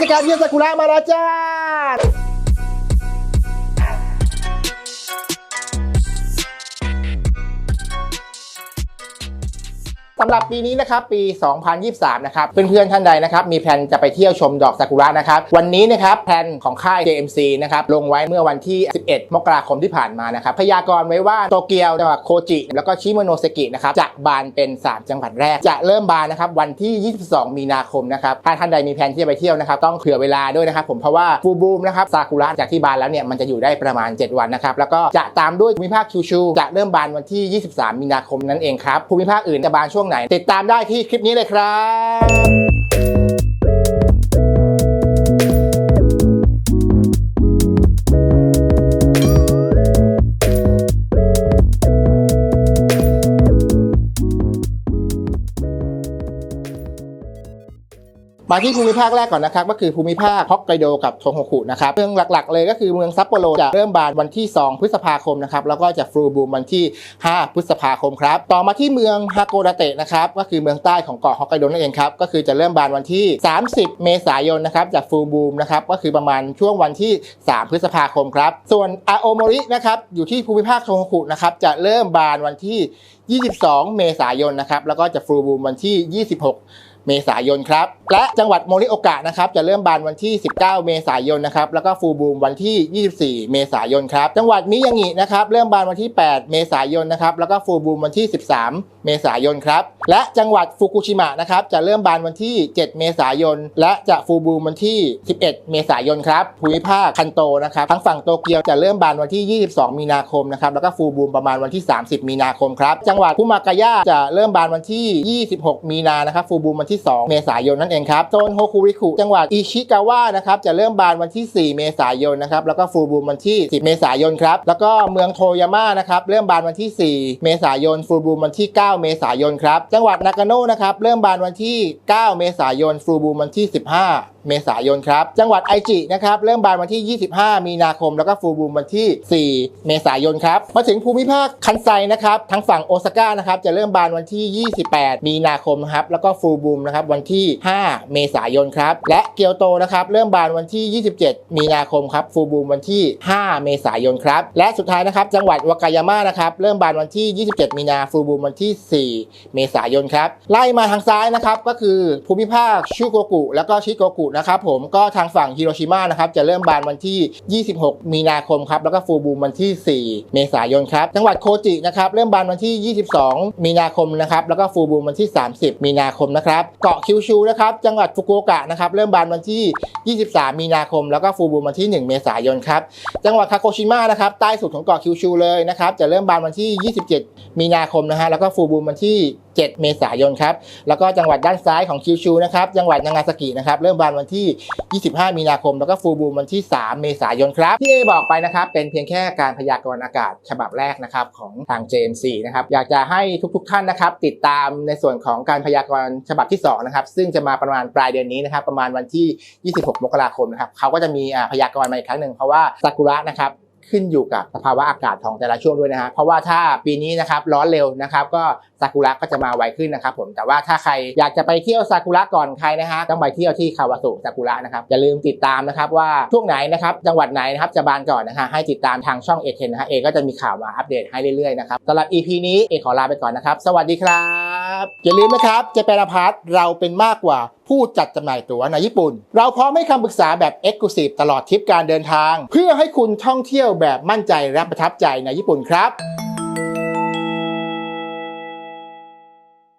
ศกาลเยี่ยมซากุระมาแล้วจ้า สำหรับปีนี้นะครับปี 2023 นะครับเพื่อนๆท่านใดนะครับมีแผนจะไปเที่ยวชมดอกซากุระนะครับวันนี้นะครับแผนของค่าย JMC นะครับลงไว้เมื่อวันที่ 11 มกราคมที่ผ่านมานะครับพยากรณ์ไว้ว่าโตเกียวจังหวัดโคจิ แล้วก็ชิโมโนเซกินะครับจะบานเป็น 3 จังหวัดแรก จะเริ่มบานนะครับวันที่ 22 มีนาคมนะครับถ้าท่านใดมีแผนที่จะไปเที่ยวนะครับต้องเผื่อเวลาด้วยนะครับผมเพราะว่าฟูบูมนะครับซากุระจากที่บานแล้วเนี่ยมันจะอยู่ได้ประมาณ 7 วันนะครับแล้วก็จะตามด้วยภูมิภาคคิวชูจะเริ่มบานวันที่ 23 มีนาคมนั่นเองครับภูมิภาคอื่นจะบานช่วงไหน ติดตามได้ที่คลิปนี้เลยครับ มาที่ภูมิภาคแรกก่อนนะครับก็คือภูมิภาคฮอกไกโดกับโทงโฮคุนะครับเมืองหลักๆเลยก็คือเมืองซัปโปโรจะเริ่มบานวันที่ 2 พฤษภาคมนะครับแล้วก็จะฟลูบูมวันที่ 5 พฤษภาคมครับต่อมาที่เมืองฮาโกดาเตะนะครับก็คือเมืองใต้ของเกาะฮอกไกโดนั่นเองครับก็คือจะเริ่มบานวันที่ 30 เมษายนนะครับจากฟลูบูมนะครับก็คือประมาณช่วงวันที่ 3 พฤษภาคมครับส่วนอาโอโมรินะครับอยู่ที่ภูมิภาคโทงโฮคุนะครับจะเริ่มบานวันที่ 22 เมษายนนะครับแล้วก็จะฟลูบูมวันที่ 26 เมษายนครับ และจังหวัดโมริโอกะนะครับจะเริ่มบานวันที่ 19 เมษายนนะครับแล้วก็ฟูบูมวันที่ 24 เมษายนครับจังหวัดมิยางินะครับเริ่มบานวันที่ 8 เมษายนนะครับแล้วก็ฟูบูมวันที่ 13 เมษายนครับและจังหวัดฟุกุชิมะนะครับจะเริ่มบานวันที่ 7 เมษายน และจะฟูบูมวันที่ 11 เมษายนครับภูมิภาคคันโตนะครับทั้งฝั่งโตเกียวจะเริ่มบานวันที่ 22 มีนาคมนะครับแล้วก็ฟูบูมประมาณวันที่ 30 มีนาคมครับจังหวัดคุมากายะจะเริ่มบานวันที่ 26 มีนานะครับฟูบูมวันที่2 เมษายนนั่นเองครับโซนโฮคุริคุจังหวัดอิชิกาวะนะครับจะเริ่มบานวันที่ 4 เมษายนนะครับแล้วก็ฟูบูมวันที่ 10 เมษายนครับแล้วก็เมืองโทยาม่านะครับเริ่มบานวันที่ 4 เมษายนฟูบูมวันที่ 9 เมษายนครับจังหวัดนากาโนะนะครับเริ่มบานวันที่ 9 เมษายนฟูบูมวันที่ 15เมษายนครับ จังหวัดไอจินะครับเริ่มบานวันที่ 25 มีนาคม แล้วก็ฟูบูมวันที่ 4 เมษายนครับ มาถึงภูมิภาคคันไซนะครับทั้งฝั่งโอซาก้านะครับจะเริ่มบานวันที่ 28 มีนาคมครับแล้วก็ฟูบูมนะครับวันที่ 5 เมษายนครับ และเกียวโตนะครับเริ่มบานวันที่ 27 มีนาคมครับฟูบูมวันที่ 5 เมษายนครับ และสุดท้ายนะครับจังหวัดวากายาม่านะครับเริ่มบานวันที่ 27 มีนาฟูบูมวันที่ 4 เมษายนครับไล่มาทางซ้ายนะครับก็คือภูมิภาคชูโกกุแล้วก็ชิโกกุนะครับผมก็ทางฝั่งฮิโรชิมานะครับจะเริ่มบานวันที่ 26 มีนาคมครับแล้วก็ฟูบูมวันที่ 4 เมษายนครับจังหวัดโคจินะครับเริ่มบานวันที่ 22 มีนาคมนะครับแล้วก็ฟูบูมวันที่ 30 มีนาคมนะครับเกาะคิวชูนะครับจังหวัดฟุกุโอกะนะครับเริ่มบานวันที่ 23 มีนาคม แล้วก็ฟูบูมวันที่ 1 เมษายนครับจังหวัดคาโกชิมะนะครับใต้สุดของเกาะคิวชูเลยนะครับจะเริ่มบานวันที่ 27 มีนาคมนะฮะแล้วก็ฟูบูมวันที่ 7 เมษายนครับแล้วก็จังหวัดด้านซ้ายของคิวชูนะครับจังหวัดนางาซากินะครับเริ่มบานวันที่ 25 มีนาคม แล้วก็ฟูบูมวันที่ 3 เมษายนครับที่เอบอกไปนะครับเป็นเพียงแค่การพยากรณ์อากาศฉบับแรกนะครับของทาง JMC นะครับอยากจะให้ทุกๆ ท่านนะครับติดตามในส่วนของการพยากรณ์ฉบับที่2นะครับซึ่งจะมาประมาณปลายเดือนนี้นะครับประมาณวันที่ 26 มกราคมนะครับเขาก็จะมีพยากรณ์มาอีกครั้งหนึ่งเพราะว่าซากุระนะครับขึ้นอยู่กับสภาวะอากาศของแต่ละช่วงด้วยนะฮะเพราะว่าถ้าปีนี้นะครับร้อนเร็วนะครับ ก็ซากุระก็จะมาไวขึ้นนะครับผมแต่ว่าถ้าใครอยากจะไปเที่ยวซากุระก่อนใครนะฮะต้องไปเที่ยวที่คาวาสุซากุระนะครับอย่าลืมติดตามนะครับว่าช่วงไหนนะครับจังหวัดไหนนะครับจะบานก่อนนะฮะให้ติดตามทางช่องเอเทนนะฮะเอก็จะมีข่าวมาอัปเดตให้เรื่อยๆนะครับสำหรับ EP นี้เอขอลาไปก่อนนะครับ สวัสดีครับ อย่าลืมนะครับเจแปนพาร์ทเราเป็นมากกว่าผู้จัดจำหน่ายตั๋วในญี่ปุ่น เราพร้อมให้คำปรึกษาแบบ e x c l u s i v e ตลอดทริปการเดินทาง เพื่อให้คุณท่องเที่ยวแบบมั่นใจและประทับใจในญี่ปุ่นครับ